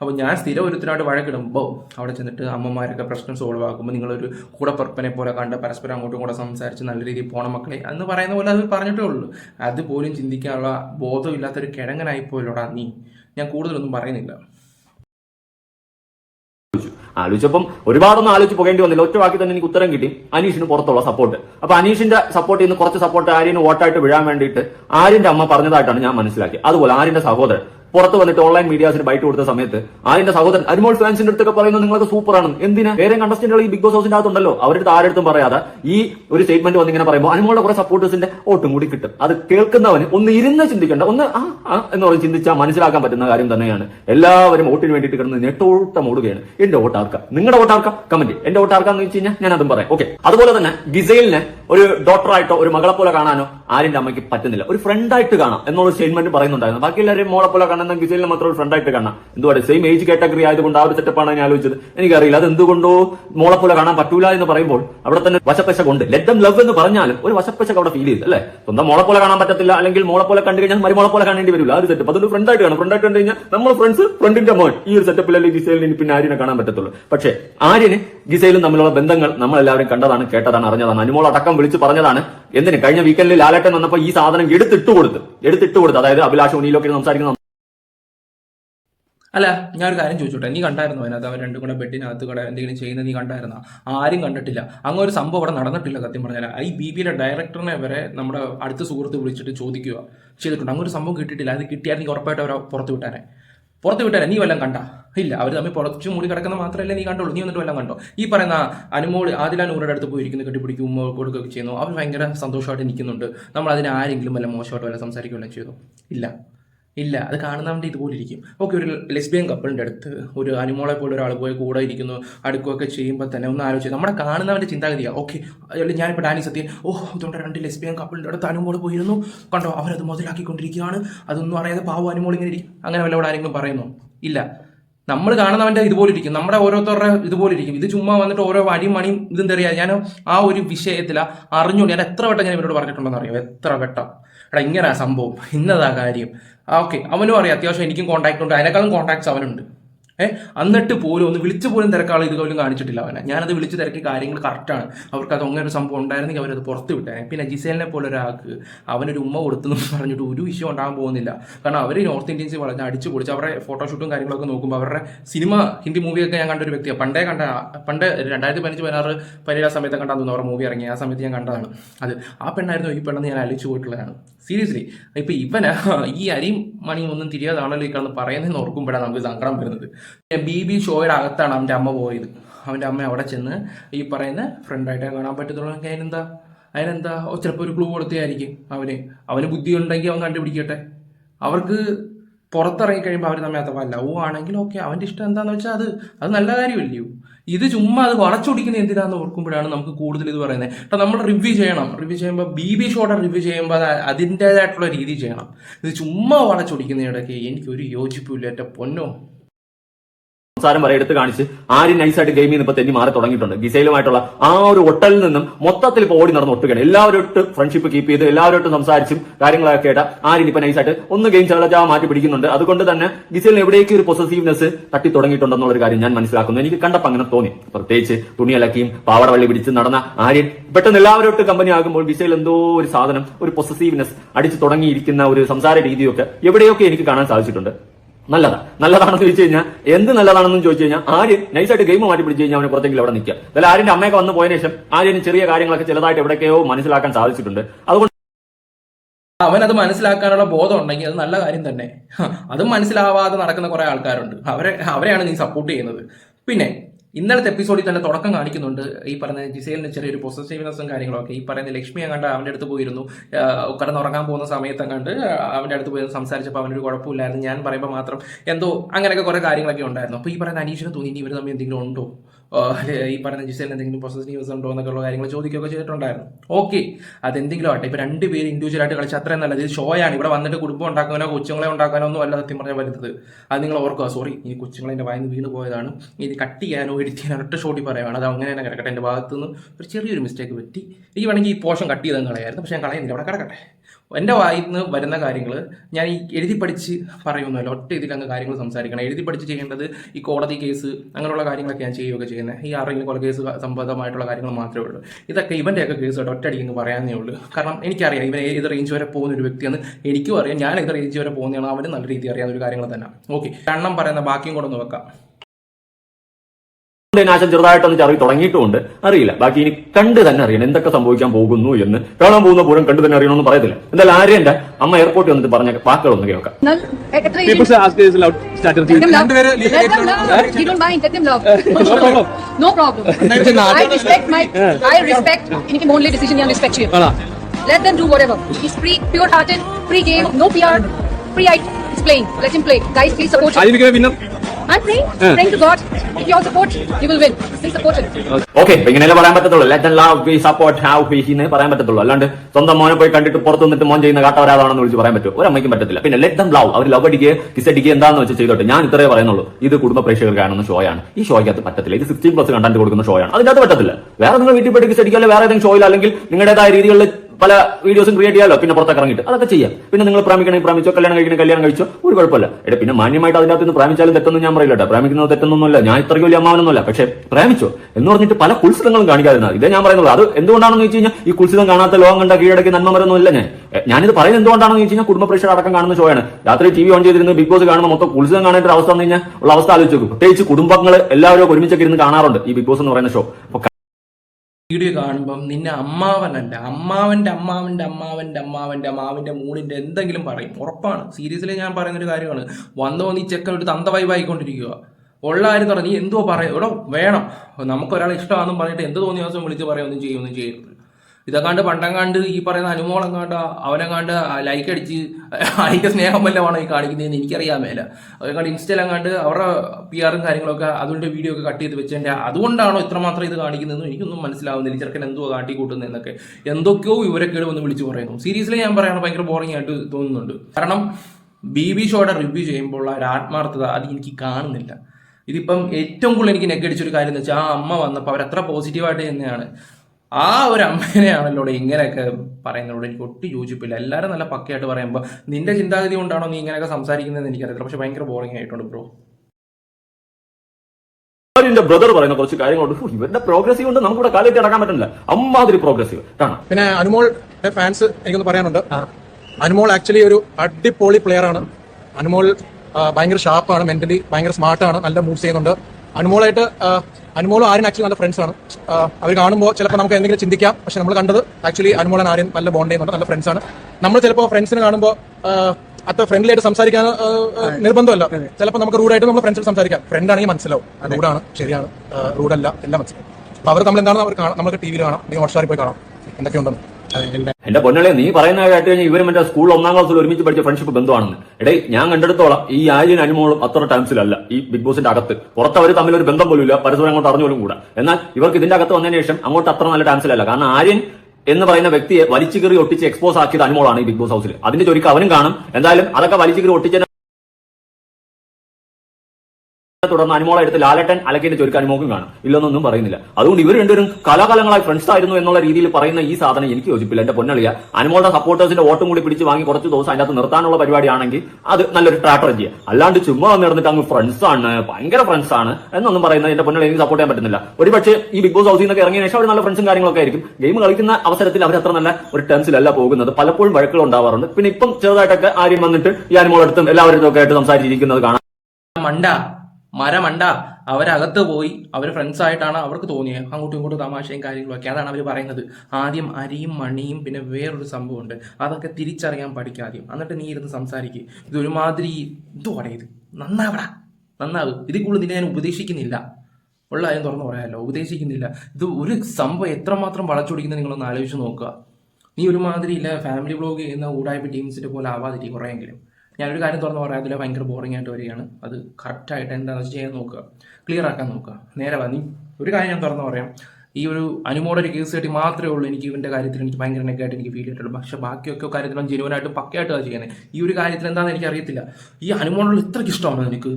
അപ്പോൾ ഞാൻ സ്ഥിരം ഒരുത്തരായിട്ട് വഴക്കിടുമ്പോൾ അവിടെ ചെന്നിട്ട് അമ്മമാരൊക്കെ പ്രശ്നം സോൾവ് ആക്കുമ്പോൾ നിങ്ങളൊരു കൂടപ്പറപ്പനെ പോലെ കണ്ട് പരസ്പരം അങ്ങോട്ടും കൂടെ സംസാരിച്ച് നല്ല രീതിയിൽ പോണ മക്കളെ എന്ന് പറയുന്ന പോലെ അത് പറഞ്ഞിട്ടേ ഉള്ളൂ. അതുപോലും ചിന്തിക്കാനുള്ള ബോധമില്ലാത്തൊരു കിഴങ്ങനായി പോലോടാ നീ. ഞാൻ കൂടുതലൊന്നും പറയുന്നില്ല. ആലോചിച്ചപ്പം ഒരുപാടൊന്നും ആലോചിച്ച് പോകേണ്ടി വന്നില്ല. ഒറ്റ വാക്കി തന്നെ എനിക്ക് ഉത്തരം കിട്ടി. അനീഷിന് പുറത്തുള്ള സപ്പോർട്ട് അപ്പൊ അനീഷിന്റെ സപ്പോർട്ട് ചെയ്യുന്ന കുറച്ച് സപ്പോർട്ട് ആര്യന് വോട്ടായിട്ട് വീഴാൻ വേണ്ടിയിട്ട് ആര്യന്റെ അമ്മ പറഞ്ഞതായിട്ടാണ് ഞാൻ മനസ്സിലാക്കിയത്. അതുപോലെ ആര്യന്റെ സഹോദരൻ. പുറത്ത് വന്നിട്ട് ഓൺലൈൻ മീഡിയാസിന് ബൈറ്റ് കൊടുത്ത സമയത്ത് ആര്യന്റെ സഹോദരൻ അനുമോൾ ഫാൻസിന്റെ അടുത്തൊക്കെ പറയുന്നത് നിങ്ങൾക്ക് സൂപ്പർ ആണ് എന്തിനാ? വേറെ കണ്ടസ്റ്റന്റുകൾ ഈ ബിഗ് ബോസ് ഹൗസിന്റെ അകത്തുണ്ടല്ലോ. അവരുടെ ആരെടുത്തും ആരുടെ പറയാതെ ഈ ഒരു സ്റ്റേറ്റ്മെന്റ് വന്നിങ്ങനെ പറയുമ്പോൾ അനുമോളുടെ കുറെ സപ്പോർട്ടേഴ്സിന്റെ ഓട്ടും കൂടി കിട്ടും. അത് കേൾക്കുന്നവന് ഒന്ന് ഇരുന്ന് ചിന്തിക്കേണ്ട. ഒന്ന് ആ എന്ന് പറഞ്ഞ് ചിന്തിച്ചാൽ മനസ്സിലാക്കാൻ പറ്റുന്ന കാര്യം തന്നെയാണ്. എല്ലാവരും വോട്ടിന് വേണ്ടിയിട്ട് കിടന്ന് നെട്ടോട്ടം ഓടുകയാണ് എന്റെ വോട്ട് ആർക്കാം? നിങ്ങളുടെ വോട്ട് ആർക്കാം? കമന്റ് എന്റെ വോട്ട് ആർക്കാന്ന് വെച്ച് കഴിഞ്ഞാൽ ഞാൻ അതും പറയാം. ഓക്കെ അതുപോലെ തന്നെ ഗിസൈലിനെ ഒരു ഡോക്ടറായിട്ടോ ഒരു മകളെ പോലെ കാണാനോ ആരിന്റെ അമ്മയ്ക്ക് പറ്റുന്നില്ല. ഒരു ഫ്രണ്ടായിട്ട് കാണാം എന്നുള്ള സ്റ്റേറ്റ്മെന്റ് പറയുന്നുണ്ടായിരുന്നു. ബാക്കി എല്ലാവരും മോളെ പോലെ കാണുന്ന ഗിസേലിനെ മാത്രം ഒരു ഫ്രണ്ടായിട്ട് കാണാം. എന്തുവാണ് സെയിം ഏജ് കാറ്റഗറി ആയതുകൊണ്ട് ആ ഒരു സെറ്റപ്പാണ് ഞാൻ ആലോചിച്ചത്? എനിക്കറിയില്ല. അത് എന്തുകൊണ്ടോ മോളെ പോലെ കാണാൻ പറ്റൂല എന്ന് പറയുമ്പോൾ അവിടെ തന്നെ വശപ്പശ കൊണ്ട് ലെറ്റ് ലവ് എന്ന് പറഞ്ഞാലും ഒരു വശപ്പശ അവിടെ ഫീൽ ചെയ്ത് അല്ലേ? സ്വന്തം മോളെ പോലെ കാണാൻ പറ്റത്തില്ല. അല്ലെങ്കിൽ മോളെ പോലെ കണ്ടു കഴിഞ്ഞാൽ മരുമോളെ പോലെ കാണേണ്ടി വരില്ല. ആ ഒരു സെറ്റപ്പ് അതൊരു ഫ്രണ്ടായിട്ട് കാണും. ഫ്രണ്ടായിട്ട് കണ്ടു കഴിഞ്ഞാൽ നമ്മൾ ഫ്രണ്ട്സ് ഫ്രണ്ടിന്റെ മോൻ. ഈ ഒരു സെറ്റപ്പിൽ അല്ലെങ്കിൽ ഗിസേലിന് പിന്നെ ആര്യനെ കാണാൻ പറ്റത്തുള്ളൂ. പക്ഷേ ആര്യന് ഗിസൈലും തമ്മിലുള്ള ബന്ധങ്ങൾ നമ്മൾ എല്ലാവരും കണ്ടതാണ് കേട്ടതാണ് അറിഞ്ഞതാണ്. അനുമോൾ അടക്കം വിളിച്ച് പറഞ്ഞതാണ്. എന്തിന്? കഴിഞ്ഞ വീക്കെൻഡിൽ ലാലേട്ടൻ വന്നപ്പോൾ ഈ സാധനം എടുത്തിട്ട് കൊടുത്ത്. എടുത്തിട്ട് കൊടുത്ത്. അതായത് അഭിലാഷ് ഉണിയിലൊക്കെ സംസാരിക്കുന്ന അല്ല ഞാൻ ഒരു കാര്യം ചോദിച്ചോട്ടെ? നീ കണ്ടായിരുന്നു അതിനകത്ത് അവർ രണ്ടും കൂടെ ബെഡിനകത്ത് കൂടെ എന്തെങ്കിലും ചെയ്യുന്നത് നീ കണ്ടായിരുന്നോ? ആരും കണ്ടിട്ടില്ല. അങ്ങനെ ഒരു സംഭവം അവിടെ നടന്നിട്ടില്ല സത്യം പറഞ്ഞാൽ ഈ ബി ബിയിലെ ഡയറക്ടറിനെ വരെ നമ്മുടെ അടുത്ത സുഹൃത്ത് വിളിച്ചിട്ട് ചോദിക്കുക ചെയ്തിട്ടുണ്ട്. അങ്ങനെ ഒരു സംഭവം കിട്ടിയിട്ടില്ല. അത് കിട്ടിയായിരുന്നെങ്കിൽ ഉറപ്പായിട്ട് അവർ പുറത്ത് വിട്ടാനെ. പുറത്ത് വിട്ടാനെ. നീ വല്ലതും കണ്ട? ഇല്ല അവർ തമ്മിൽ പുറച്ചു മൂടി കിടക്കുന്ന മാത്രമല്ലേ നീ കണ്ടുള്ളൂ. നീ വന്നിട്ട് വല്ലതും കണ്ടോ? ഈ പറയുന്ന അനുമോൾ ആദില നൂറുടെ അടുത്ത് പോയിരിക്കുന്നു കെട്ടിപ്പിടിക്കും ഉമ്മ കൊടുക്കുകയൊക്കെ ചെയ്യുന്നു. അവർ ഭയങ്കര സന്തോഷമായിട്ട് നിൽക്കുന്നുണ്ട്. നമ്മൾ അതിനെ ആരെങ്കിലും വല്ല മോശമായിട്ട് വല്ല സംസാരിക്കുകയല്ല ചെയ്തു? ഇല്ല. ഇല്ല അത് കാണുന്നവന്റെ ഇതുപോലെ ഇരിക്കും ഓക്കെ ഒരു ലെസ്ബിയൻ കപ്പിളിന്റെ അടുത്ത് ഒരു അനുമോളെ പോലെ ഒരാൾ പോയി കൂടെ ഇരിക്കുന്നു അടുക്കുകയൊക്കെ ചെയ്യുമ്പോൾ തന്നെ ഒന്ന് ആലോചിച്ച് നമ്മുടെ കാണുന്നവന്റെ ചിന്താഗതിയാണ് ഓക്കെ ഞാനിപ്പോൾ ഡാനി സത്യം ഓ അതുകൊണ്ട് രണ്ട് ലെസ്ബിയൻ കപ്പിളിന്റെ അടുത്ത് അനുമോൾ പോയിരുന്നു. കണ്ടോ അവരത് മുതലാക്കിക്കൊണ്ടിരിക്കുകയാണ്. അതൊന്നും അറിയാതെ പാവം അനുമോൾ ഇങ്ങനെ ഇരിക്കും അങ്ങനെ വല്ലവിടെ ആരെങ്കിലും പറയുന്നു? ഇല്ല. നമ്മൾ കാണുന്നവന്റെ ഇതുപോലെ ഇരിക്കും നമ്മുടെ ഓരോരുത്തരുടെ ഇതുപോലെ ഇരിക്കും ഇത് ചുമ്മാ വന്നിട്ട് ഓരോ അടിയും മണിയും ഇതും തെറിയാ ഞാൻ ആ ഒരു വിഷയത്തിൽ അറിഞ്ഞുകൊണ്ട് ഞാൻ എത്ര വട്ടം ഞാൻ ഇവരോട് പറഞ്ഞിട്ടുണ്ടെന്ന് അറിയാം? എത്ര വട്ടം? എടാ ഇങ്ങനെ സംഭവം. ഇന്നതാ കാര്യം. ഓക്കെ. അവനും അറിയാം. അത്യാവശ്യം എനിക്കും കോൺടാക്ട് ഉണ്ട്. അതിനേക്കാളും കോൺടാക്ട്സ് അവനുണ്ട്. ഏഹ് എന്നിട്ട് പോലും ഒന്ന് വിളിച്ചു പോലും തിരക്കാൾ ഇത് പോലും കാണിച്ചിട്ടില്ല അവനെ. ഞാനത് വിളിച്ച് തിരക്കി കാര്യങ്ങൾ കറക്റ്റാണ് അവർക്ക് അത് അങ്ങനെ ഒരു സംഭവം ഉണ്ടായിരുന്നെങ്കിൽ അവരത് പുറത്ത് വിട്ടേ പിന്നെ ജിസേലിനെ പോലെ ഒരാൾക്ക് അവനൊരു ഉമ്മ കൊടുത്തെന്ന് പറഞ്ഞിട്ട് ഒരു വിഷയം ഉണ്ടാകാൻ പോകുന്നില്ല. കാരണം അവർ നോർത്ത് ഇന്ത്യൻസ് വളരെ അടിച്ചു പൊളിച്ച് അവരുടെ ഫോട്ടോഷൂട്ടും കാര്യങ്ങളൊക്കെ നോക്കുമ്പോൾ അവരുടെ സിനിമ ഹിന്ദി മൂവിയൊക്കെ ഞാൻ കണ്ട ഒരു വ്യക്തിയാണ് പണ്ടേ കണ്ട പണ്ട് രണ്ടായിരത്തി പതിനഞ്ച് പതിനാറ് പതിനേഴാം സമയത്ത് കണ്ടാന്ന് തോന്നുന്നു. അവരുടെ മൂവി ഇറങ്ങി ആ സമയത്ത് ഞാൻ കണ്ടതാണ്. അത് ആ പെണ്ണായിരുന്നു ഈ പെണ്ണെന്ന് ഞാൻ അലിച്ചു പോയിട്ടുള്ളതാണ്. സീരിയസ്ലി ഇപ്പൊ ഇവന് ഈ അരിയും മണിയും ഒന്നും തിരിയാതാണല്ലോ ഈ കിടന്ന് പറയുന്നതെന്ന് ഓർക്കുമ്പോഴാണ് നമുക്ക് സങ്കടം വരുന്നത്. ബി ബി ഷോയുടെ അകത്താണ് അവന്റെ അമ്മ പോയത്. അവന്റെ അമ്മ അവിടെ ചെന്ന് ഈ പറയുന്ന ഫ്രണ്ടായിട്ട് കാണാൻ പറ്റത്തുള്ളൂ. അതിനെന്താ? അതിനെന്താ? ചിലപ്പോൾ ഒരു ക്ലൂ കൊടുത്തായിരിക്കും അവന്. അവന് ബുദ്ധി ഉണ്ടെങ്കിൽ അവൻ കണ്ടുപിടിക്കട്ടെ. അവർക്ക് പുറത്തിറങ്ങി കഴിയുമ്പോൾ അവർ തമ്മിൽ അഥവാ ലവ് ആണെങ്കിൽ ഓക്കെ അവന്റെ ഇഷ്ടം എന്താണെന്ന് വെച്ചാൽ അത് അത് നല്ല കാര്യമല്ലയോ? ഇത് ചുമ്മാ അത് വളച്ചൊടിക്കുന്ന എന്തിനാന്ന് ഓർക്കുമ്പോഴാണ് നമുക്ക് കൂടുതൽ ഇത് പറയുന്നത്. നമ്മൾ റിവ്യൂ ചെയ്യണം. റിവ്യൂ ചെയ്യുമ്പോൾ ബി ബി ഷോയുടെ റിവ്യൂ ചെയ്യുമ്പോൾ അത് അതിന്റേതായിട്ടുള്ള രീതി ചെയ്യണം. ഇത് ചുമ്മാ വളച്ചൊടിക്കുന്ന ഇടയ്ക്ക് എനിക്കൊരു യോജിപ്പില്ല എന്റെ പൊന്നോ. സംസാരം വരെ എടുത്ത് കാണിച്ച് ആര് നൈസായിട്ട് ഗെയിമിൽ നിന്ന് ഇപ്പൊ തെന്നി മാറി തുടങ്ങിയിട്ടുണ്ട്. ഗിസയിലുമായിട്ടുള്ള ആ ഒരു ഒട്ടലിൽ നിന്നും മൊത്തത്തിൽ ഇപ്പൊ ഓടി നടന്ന് ഒട്ടുകയാണ്. എല്ലാവരോട്ട് ഫ്രണ്ട്ഷിപ്പ് കീപ്പ് ചെയ്ത് എല്ലാവരോട്ടും സംസാരിച്ചും കാര്യങ്ങളൊക്കെ ആയിട്ട് ആരും ഇപ്പൊ നൈസായിട്ട് ഒന്ന് ഗെയിം ചലച്ചാ മാറ്റി പിടിക്കുന്നുണ്ട്. അതുകൊണ്ട് തന്നെ ഗിസയിലിന് എവിടേക്ക് ഒരു പൊസസീവ്നെസ് തട്ടി തുടങ്ങിയിട്ടുണ്ടെന്നുള്ള ഒരു കാര്യം ഞാൻ മനസ്സിലാക്കുന്നു. എനിക്ക് കണ്ടപ്പോൾ അങ്ങനെ തോന്നി. പ്രത്യേകിച്ച് തുണിയലക്കിയും പാവട വള്ളി പിടിച്ച് നടന്ന ആര്യൻ പെട്ടെന്ന് എല്ലാവരോട്ട് കമ്പനി ആകുമ്പോൾ ഗിസയിൽ എന്തോ ഒരു സാധനം ഒരു പൊസസീവ്നെസ് അടിച്ചു തുടങ്ങിയിരിക്കുന്ന ഒരു സംസാര രീതിയൊക്കെ എവിടെയൊക്കെ എനിക്ക് കാണാൻ സാധിച്ചിട്ടുണ്ട്. നല്ലതാ നല്ലതാണെന്ന് ചോദിച്ചു കഴിഞ്ഞാൽ എന്ത് നല്ലതാണെന്ന് ചോദിച്ചു കഴിഞ്ഞാൽ ആര്യൻ നൈസായിട്ട് ഗെയിം മാറ്റി പിടിച്ചു കഴിഞ്ഞാൽ അവന് പുറത്തെങ്കിലും അവിടെ നിൽക്കുക. അതായത് ആര്യന്റെ അമ്മയൊക്കെ വന്ന് പോയതിനു ശേഷം ആര്യന് ചെറിയ കാര്യങ്ങളൊക്കെ ചിലതായിട്ട് എവിടേക്കോ മനസ്സിലാക്കാൻ സാധിച്ചിട്ടുണ്ട്. അതുകൊണ്ട് അവൻ അത് മനസ്സിലാക്കാനുള്ള ബോധം ഉണ്ടെങ്കിൽ അത് നല്ല കാര്യം തന്നെ. അതും മനസ്സിലാവാതെ നടക്കുന്ന കുറെ ആൾക്കാരുണ്ട്. അവരെ അവരെയാണ് നീ സപ്പോർട്ട് ചെയ്യുന്നത്. പിന്നെ ഇന്നലത്തെ എപ്പിസോഡിൽ തന്നെ തുടക്കം കാണിക്കുന്നുണ്ട്. ഈ പറഞ്ഞ ജിസേലിന് ചെറിയൊരു പൊസസീവ്നെസ്സും കാര്യങ്ങളൊക്കെ. ഈ പറയുന്ന ലക്ഷ്മി അങ്ങാണ്ട് അവന്റെ അടുത്ത് പോയിരുന്നു. കിടന്നുറങ്ങാൻ പോകുന്ന സമയത്ത് അങ്ങാണ്ട് അവന്റെ അടുത്ത് പോയി സംസാരിച്ചപ്പോൾ അവനൊരു കുഴപ്പമില്ലായിരുന്നു. ഞാൻ പറയുമ്പോൾ മാത്രം എന്തോ അങ്ങനെയൊക്കെ കുറെ കാര്യങ്ങളൊക്കെ ഉണ്ടായിരുന്നു. അപ്പോൾ ഈ പറയുന്ന അനീഷിനെ തോന്നി ഇനി ഇവർ തമ്മിൽ എന്തെങ്കിലും ഉണ്ടോ? ഈ പറഞ്ഞ ജിസയിൽ എന്തെങ്കിലും പൊസസീവ്നെസ് ഉണ്ടോ എന്നൊക്കെയുള്ള കാര്യങ്ങൾ ചോദിക്കുകയൊക്കെ ചെയ്തിട്ടുണ്ടായിരുന്നു. ഓക്കെ അതെന്തെങ്കിലും ആട്ടെ രണ്ട് പേര് ഇൻഡിവിജ്വൽ ആയിട്ട് കളിച്ച് അത്രയും നല്ലത്. ഇത് ഷോയാണ് ഇവിടെ വന്നിട്ട് കുടുംബം ഉണ്ടാക്കാനോ കൊച്ചുങ്ങളെ ഉണ്ടാക്കാനോ ഒന്നും അല്ല സത്യം പറഞ്ഞാൽ വരുന്നത് അത് നിങ്ങൾ ഓർക്കുക. സോറി ഈ കൊച്ചുങ്ങളെ എന്റെ വായിന്ന് വീണ് പോയതാണ്. ഇത് കട്ട് ചെയ്യാനോ എഡിറ്റ് ചെയ്യാനോ ഒറ്റ ഷോട്ടി പറയുകയാണ് അത് അങ്ങനെ തന്നെ കിടക്കട്ടെ. എന്റെ ഭാഗത്തുനിന്ന് ഒരു ചെറിയൊരു മിസ്റ്റേക്ക് പറ്റി. ഈ വേണമെങ്കിൽ ഈ പോഷൻ കട്ട് ചെയ്തെന്ന് കളയായിരുന്നു. പക്ഷേ ഞാൻ കളയുന്നില്ല. അവിടെ കിടക്കട്ടെ. എന്റെ വായിൽ നിന്ന് വരുന്ന കാര്യങ്ങൾ ഞാൻ ഈ എഴുതി പഠിച്ച് പറയുന്നല്ലോ ഒറ്റ ഇതിൽ അങ്ങ് കാര്യങ്ങൾ സംസാരിക്കണം. എഴുതി പഠിച്ച് ചെയ്യേണ്ടത് ഈ കോടതി കേസ് അങ്ങനെയുള്ള കാര്യങ്ങളൊക്കെ ഞാൻ ചെയ്യുകയൊക്കെ ചെയ്യുന്നത് ഈ ആരെങ്കിലും കൊല കേസ് സംബന്ധമായിട്ടുള്ള കാര്യങ്ങൾ മാത്രമേ ഉള്ളൂ. ഇതൊക്കെ ഇവന്റെയൊക്കെ കേസ് ഒറ്റയടിക്ക് അങ്ങ് പറയാനേ ഉള്ളൂ. കാരണം എനിക്കറിയാം ഇവൻ ഏത് റേഞ്ച് വരെ പോകുന്ന ഒരു വ്യക്തിയാണ് എനിക്കും അറിയാം. ഞാൻ ഏത് റേഞ്ച് വരെ പോകുന്നതാണ് അവന് നല്ല രീതിയിൽ അറിയാവുന്ന ഒരു കാര്യങ്ങൾ തന്നെ. ഓക്കെ എണ്ണം പറയുന്ന ബാക്കിയും കൂടെ ഒന്ന് വെക്കാം. നാശം ചെറുതായിട്ടൊന്ന് ചറി തുടങ്ങിയിട്ടുമുണ്ട് അറിയില്ല ബാക്കി ഇനി കണ്ട് തന്നെ അറിയണം എന്തൊക്കെ സംഭവിക്കാൻ പോകുന്നു എന്ന് കാണാൻ പോകുന്ന പൂരം കണ്ടു തന്നെ അറിയണമെന്ന് പറയത്തില്ല എന്തായാലും ആര്യന്റെ അമ്മ എയർപോർട്ടിൽ വന്നിട്ട് പറഞ്ഞ വാക്കുകളൊന്ന് കേൾക്കാം Let. എനിക്ക് ഞാൻ ചെയ്യും. Them do whatever. He's free, pure-hearted, free game, no PR, free. It's playing. Him play. Guys, please support him. Are you become a winner? Okay ഇങ്ങനെയല്ലേ പറയാൻ പറ്റത്തുള്ളൂ. Let love we support have we എന്നേ പറയാൻ പറ്റത്തുള്ളൂ. അല്ലാണ്ട് സ്വന്തം മോനെ പോയി കണ്ടിട്ട് പുറത്ത് നിന്നിട്ട് മോൻ ചെയ്യുന്ന കാട്ടവരാതാണെന്ന് വിളിച്ച് പറയാൻ പറ്റും ഒരു അമ്മയ്ക്കും പറ്റത്തില്ല. പിന്നെ ലെറ്റ് ദം ലവ് അവർ ലവ് അടിക്കുക കിസ് അടിക്കുക എന്താണെന്ന് വെച്ച് ചെയ്തോട്ടെ. ഞാൻ ഇത്രേ പറയുന്നുള്ളൂ. ഇത് കുടുംബ പ്രേക്ഷകർ കാണുന്ന ഷോയാണ് ഈ ഷോയ്ക്കകത്ത് പറ്റത്തില്ല. ഇത് സിക്സ്റ്റീൻ പ്ലസ് കണ്ടന്റ് കൊടുക്കുന്ന ഷോയാണ് ആണ്. അതിനകത്ത് പറ്റത്തില്ല. വേറെ നിങ്ങൾ വീട്ടിൽ പോയിട്ട് കിസ് അടിക്കുക വേറെ ഏതെങ്കിലും ഷോയിൽ അല്ലെങ്കിൽ നിങ്ങളുടേതായ രീതികളിൽ പല വീഡിയോസും ക്രിയേറ്റ് ചെയ്യാലോ? പിന്നെ പുറത്തൊക്കെ ഇറങ്ങിയിട്ട്. അതൊക്കെ ചെയ്യാം. പിന്നെ നിങ്ങൾ പ്രാമിക്കണമെങ്കിൽ പ്രാമിച്ചോ കല്യാണം കഴിക്കണേ കല്യാണം കഴിച്ചോ ഒരു കുഴപ്പമില്ല. എടാ പിന്നെ മാന്യമായിട്ട് അതിനകത്ത് നിന്ന് പ്രാമിച്ചാലും തെറ്റൊന്നും ഞാൻ പറയില്ല പ്രാമിക്കുന്നത് തെറ്റൊന്നുമല്ല. ഞാൻ ഇത്രയ്ക്ക് വലിയ അമ്മാവനൊന്നുമല്ല. പക്ഷേ പ്രാമിച്ചോ എന്ന് പറഞ്ഞിട്ട് പല കുൽസിതങ്ങളും കാണിക്കാതിരുന്നത് ഇതേ ഞാൻ പറയുന്നത് അത് എന്തുകൊണ്ടാണെന്ന് വെച്ച് കഴിഞ്ഞാൽ ഈ കുൽസിതം കാണാത്ത ലോകം കണ്ട കീഴടക്കി നന്മ മരൊന്നുമില്ല ഞാൻ. ഞാനിത് പറയുന്നത് എന്തുകൊണ്ടാണെന്ന് വെച്ച് കഴിഞ്ഞാൽ കുടുംബ പ്രേക്ഷകർ അടക്കം കാണുന്ന ഷോയാണ് രാത്രി ടി വി ഓൺ ചെയ്തിരുന്ന ബിഗ് ബോസ് കാണുന്ന മൊത്തം കുൽസിതം കാണേണ്ട അവസ്ഥ വന്നു കഴിഞ്ഞാൽ ഉള്ള അവസ്ഥ ആലോചിച്ച് പ്രത്യേകിച്ച് കുടുംബങ്ങൾ എല്ലാവരും ഒരുമിച്ചൊക്കെ ഇരുന്ന് കാണാറുണ്ട് ഈ ബിഗ് ബോസ് എന്ന് പറയുന്ന ഷോ വീഡിയോ കാണുമ്പം നിന്നെ അമ്മാവനല്ല അമ്മാവന്റെ അമ്മാവന്റെ അമ്മാവന്റെ അമ്മാവന്റെ അമ്മാവന്റെ മൂളിന്റെ എന്തെങ്കിലും പറയും. ഉറപ്പാണ്. സീരിയസ്ലി ഞാൻ പറയുന്ന ഒരു കാര്യമാണ്. വന്നോ നീ ചെക്കൻ ഒരു തന്ത വൈബായിക്കൊണ്ടിരിക്കുക ഉള്ള കാര്യം പറഞ്ഞ നീ എന്തോ പറയും. ഇവിടെ വേണം. നമുക്കൊരാളെ ഇഷ്ടമാണെന്നും പറഞ്ഞിട്ട് എന്ത് തോന്നിയ ദിവസം വിളിച്ച് പറയുകയൊന്നും ചെയ്യൊന്നും ചെയ്യരുത്. ഇതെങ്ങാണ്ട് പണ്ടങ്ങാണ്ട് ഈ പറയുന്ന അനുമോളെങ്ങാണ്ട് അവനെങ്ങാണ്ട് ലൈക്ക് അടിച്ച് അതിന്റെ സ്നേഹം വല്ലതാണ് ഈ കാണിക്കുന്നതെന്ന് എനിക്കറിയാൻ മേല. അതേക്കാണ്ട് ഇൻസ്റ്റയിലെങ്ങാണ്ട് അവരുടെ പി ആറും കാര്യങ്ങളൊക്കെ അതുകൊണ്ട് വീഡിയോ ഒക്കെ കട്ട് ചെയ്ത് വെച്ചതിന്റെ അതുകൊണ്ടാണോ ഇത്രമാത്രം ഇത് കാണിക്കുന്നതെന്ന് എനിക്കൊന്നും മനസ്സിലാവുന്നില്ല. ചെറുക്കൻ എന്തോ കാട്ടി കൂട്ടുന്നതെന്നൊക്കെ എന്തൊക്കെയോ വിവരക്കേട് വന്ന് വിളിച്ചു പറയുന്നു. സീരിയസ്ലി ഞാൻ പറയണം ഭയങ്കര ബോറിംഗ് ആയിട്ട് തോന്നുന്നുണ്ട്. കാരണം ബി ബി ഷോയുടെ റിവ്യൂ ചെയ്യുമ്പോൾ ഉള്ള ഒരു ആത്മാർത്ഥത അത് എനിക്ക് കാണുന്നില്ല. ഇതിപ്പം ഏറ്റവും കൂടുതൽ എനിക്ക് നെഗടിച്ചൊരു കാര്യം എന്ന് വെച്ചാൽ ആ അമ്മ വന്നപ്പോൾ അവരത്ര പോസിറ്റീവായിട്ട് തന്നെയാണ്. ആ ഒരു അമ്മേനെയാണല്ലോ ഇങ്ങനെയൊക്കെ പറയുന്നതോട് എനിക്ക് ഒട്ടും യോജിപ്പില്ല. എല്ലാവരും നല്ല പക്കയായിട്ട് പറയുമ്പോൾ നിന്റെ ചിന്താഗതി കൊണ്ടാണോ നീ ഇങ്ങനെയൊക്കെ സംസാരിക്കുന്നതെന്ന് എനിക്കറിയില്ല പക്ഷെ ഭയങ്കര ബോറിംഗ് ആയിട്ടുണ്ട് ബ്രോ എന്റെ ബ്രദർ പറയുന്ന കുറച്ച് കാര്യങ്ങളുണ്ട്. ഇവന്റെ ഇവരുടെ പ്രോഗ്രസീവ് കൊണ്ട് നമുക്കിവിടെ കാലത്ത് അടക്കാൻ പറ്റില്ല അമ്മാതിരി പ്രോഗ്രസീവ് കാണാം. പിന്നെ അനുമോളുടെ ഫാൻസ് എനിക്കൊന്ന് പറയാനുണ്ട്. അനുമോൾ ആക്ച്വലി ഒരു അടിപൊളി പ്ലെയർ ആണ്. അനുമോൾ ഭയങ്കര ഷാർപ്പാണ് മെന്റലി ഭയങ്കര സ്മാർട്ടാണ് നല്ല മൂവ്സ് ചെയ്യുന്നുണ്ട്. അനുമോളായിട്ട് അനുമോളും ആര്യൻ ആക്ച്വലി നല്ല ഫ്രണ്ട്സ് ആണ്. അവർ കാണുമ്പോൾ ചിലപ്പോൾ നമുക്ക് എന്തെങ്കിലും ചിന്തിക്കാം. പക്ഷെ നമ്മൾ കണ്ടത് ആക്ച്വലി അനുമോളൻ ആര്യൻ നല്ല ബോണ്ട് ചെയ്യുന്നുണ്ട് നല്ല ഫ്രണ്ട്സ് ആണ്. നമ്മൾ ചിലപ്പോൾ ഫ്രണ്ട്സിനെ കാണുമ്പോൾ അത്ര ഫ്രണ്ട്ലി ആയിട്ട് സംസാരിക്കാൻ നിർബന്ധമല്ല. ചിലപ്പോൾ നമുക്ക് റൂഡായിട്ട് നമ്മൾ ഫ്രണ്ട്സിൽ സംസാരിക്കാം. ഫ്രണ്ട് ആണെങ്കിൽ മനസ്സിലാവും. റൂഡാണ് ശരിയാണ്. റൂഡല്ല എല്ലാം മനസ്സിലാവും. അപ്പൊ അവർ നമ്മൾ എന്താണെന്ന് അവർ കാണാം നമുക്ക് ടി വിയിൽ കാണാം. നീ ഹോട്ട്സ്റ്റാറിൽ പോയി കാണാം. എന്തൊക്കെയുണ്ടെന്ന്. എന്റെ പൊന്നളെ നീ പറയുന്ന കേട്ട് കഴിഞ്ഞാൽ ഇവരും എന്റെ സ്കൂളിൽ ഒന്നാം ക്ലാസ്സിൽ ഒരുമിച്ച് പഠിച്ച ഫ്രണ്ട്ഷിപ്പ് ബന്ധമാണെന്ന് എടേ ഞാൻ കണ്ടെടുത്തോളാം. ഈ ആര്യൻ അനുമോളും അത്ര ടൈംസിലല്ല ഈ ബിഗ് ബോസിന്റെ അകത്ത്. പുറത്ത് അവർ തമ്മിൽ ഒരു ബന്ധം പോലും ഇല്ല പരസ്പരം അങ്ങോട്ട് അറിഞ്ഞോലും കൂടാ. എന്നാൽ ഇവർക്ക് ഇതിന്റെ അകത്ത് വന്നതിന് ശേഷം അങ്ങോട്ട് അത്ര നല്ല ടൈംസിലല്ല കാരണം ആര്യൻ എന്ന് പറയുന്ന വ്യക്തിയെ വലിച്ചു കയറി ഒട്ടിച്ച് എക്സ്പോസ് ആക്കിയത് അനുമോളാണ് ഈ ബിഗ് ബോസ് ഹൗസിൽ അതിന്റെ ചൊരിക്ക് അവനും കാണും. എന്തായാലും അതൊക്കെ വലിച്ചു കയറി ഒട്ടിച്ച തുടർന്ന് അനുമോളെ എടുത്ത് ലാലട്ടൻ അലക്കിന്റെ ചുരുക്കാൻ അനുമോക്കും കാണും. ഇല്ലെന്നൊന്നും പറയുന്നില്ല. അതുകൊണ്ട് ഇവർ രണ്ടുപേരും കലാകാലങ്ങളായി ഫ്രണ്ട്സ് ആയിരുന്നു എന്നുള്ള രീതിയിൽ പറയുന്ന ഈ സാധനം എനിക്ക് യോജിപ്പില്ല. എന്റെ പൊന്നളിയ. അനുമോളുടെ സപ്പോർട്ടേഴ്സിന്റെ വോട്ടും കൂടി പിടിച്ച് വാങ്ങി കുറച്ച് ദിവസം അതിനകത്ത് നിർത്താനുള്ള പരിപാടിയാണെങ്കിൽ അത് നല്ലൊരു സ്ട്രാറ്റജി അല്ലാണ്ട് ചുമ്മാ വന്നിരുന്നിട്ട് അങ്ങ് ഫ്രണ്ട്സ് ആണ് ഭയങ്കര ഫ്രണ്ട്സ് ആണ് എന്നൊന്നും പറയുന്നത് എന്റെ പൊന്നളി എനിക്ക് സപ്പോർട്ട് ചെയ്യാൻ പറ്റുന്നില്ല. ഒരു പക്ഷേ ഈ ബിഗ് ബോസ് ഹൗസിൽ നിന്നൊക്കെ ഇറങ്ങിയ ശേഷം അവർ നല്ല ഫ്രണ്ട്സും കാര്യങ്ങളൊക്കെ ആയിരിക്കും. ഗെയിം കളിക്കുന്ന അവസരത്തിൽ അവർ അത്ര നല്ല ഒരു ടെൻസിലല്ല പോകുന്നത്. പലപ്പോഴും വഴക്കുകൾ ഉണ്ടാവാറുണ്ട്. പിന്നെ ഇപ്പം ചെറുതായിട്ടൊക്കെ ആരും വന്നിട്ട് ഈ അനുമോളെടുത്തും എല്ലാവരും ഒക്കെ ആയിട്ട് സംസാരിച്ചിരിക്കുന്നത് കാണാം. മണ്ട. മരമണ്ട. അവരകത്ത് പോയി അവർ ഫ്രണ്ട്സ് ആയിട്ടാണ് അവർക്ക് തോന്നിയത് അങ്ങോട്ടും ഇങ്ങോട്ടും തമാശയും കാര്യങ്ങളൊക്കെ അതാണ് അവർ പറയുന്നത്. ആദ്യം അരിയും മണിയും പിന്നെ വേറൊരു സംഭവമുണ്ട്. അതൊക്കെ തിരിച്ചറിയാൻ പഠിക്കുക ആദ്യം. എന്നിട്ട് നീ ഇരുന്ന് സംസാരിക്കുക ഇത് ഒരുമാതിരി എന്തുവാടേ ഇത്? നന്നാവടാ. നന്നാവ്. ഇതിൽ കൂടുതൽ നിന്നെ ഞാൻ ഉപദേശിക്കുന്നില്ല. ഉള്ള കാര്യം തുറന്നു പറയാമല്ലോ ഉപദേശിക്കുന്നില്ല. ഇത് ഒരു സംഭവം എത്രമാത്രം വളച്ചൊടിക്കുന്നത് നിങ്ങളൊന്ന് ആലോചിച്ച് നോക്കുക. നീ ഒരുമാതിരി ഇല്ല ഫാമിലി ബ്ലോഗ് ചെയ്യുന്ന ഊടായ്പ ടീംസിന്റെ പോലെ ആവാതിരിക്കും കുറേയെങ്കിലും. ഞാനൊരു കാര്യം തുറന്ന് പറയാം. അതിൽ ഭയങ്കര ബോറിംഗ് ആയിട്ട് വരികയാണ്. അത് കറക്റ്റായിട്ട് എന്താണെന്ന് വെച്ച് ചെയ്യാൻ നോക്കുക. ക്ലിയർ ആക്കാൻ നോക്കുക. നേരെ വന്നി ഒരു കാര്യം ഞാൻ തുറന്ന് പറയാം. ഈ ഒരു അനുമോടെ ഒരു കേസ് കെട്ടി മാത്രമേ ഉള്ളൂ എനിക്ക് ഇവന്റെ കാര്യത്തിൽ എനിക്ക് ഭയങ്കര നെഗായിട്ട് എനിക്ക് ഫീൽ ചെയ്തിട്ടുള്ളൂ. പക്ഷെ ബാക്കിയൊക്കെ കാര്യത്തിലും ജെനുവനായിട്ട് പക്കയായിട്ടാണ് ചെയ്യുന്നത്. ഈ ഒരു കാര്യത്തിൽ എന്താണെന്ന് എനിക്ക് അറിയത്തില്ല. ഈ അനുമോടുള്ള ഇത്രയ്ക്ക് ഇഷ്ടമാണ് എനിക്ക്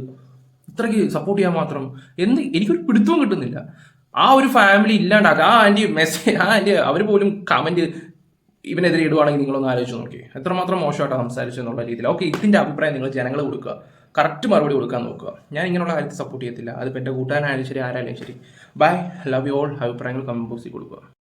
ഇത്രയ്ക്ക് സപ്പോർട്ട് ചെയ്യാൻ മാത്രം? എന്ത് എനിക്കൊരു പിടുത്തവും കിട്ടുന്നില്ല. ആ ഒരു ഫാമിലി ഇല്ലാണ്ടാക്കുക ആ ആന്റി മെസ്സേജ് ആ ആന്റി അവർ പോലും കമന്റ് ഇവനെതിരെ ഇടുവാണെങ്കിൽ നിങ്ങളൊന്ന് ആലോചിച്ച് നോക്കി. എത്രമാത്രം മോശമായിട്ടാണ് സംസാരിച്ചെന്നുള്ള രീതിയിൽ. ഓക്കെ ഇതിന്റെ അഭിപ്രായം നിങ്ങൾ ജനങ്ങൾ കൊടുക്കുക. കറക്റ്റ് മറുപടി കൊടുക്കാൻ നോക്കുക. ഞാൻ ഇങ്ങനെയുള്ള കാര്യത്തിൽ സപ്പോർട്ട് ചെയ്യത്തില്ല. അതിപ്പോൾ എന്റെ കൂട്ടുകാരനായാലും ശരി ആരായാലും ശരി. ബൈ ലവ് യു ഓൾ അഭിപ്രായങ്ങൾ കമ്പോസി കൊടുക്കുക.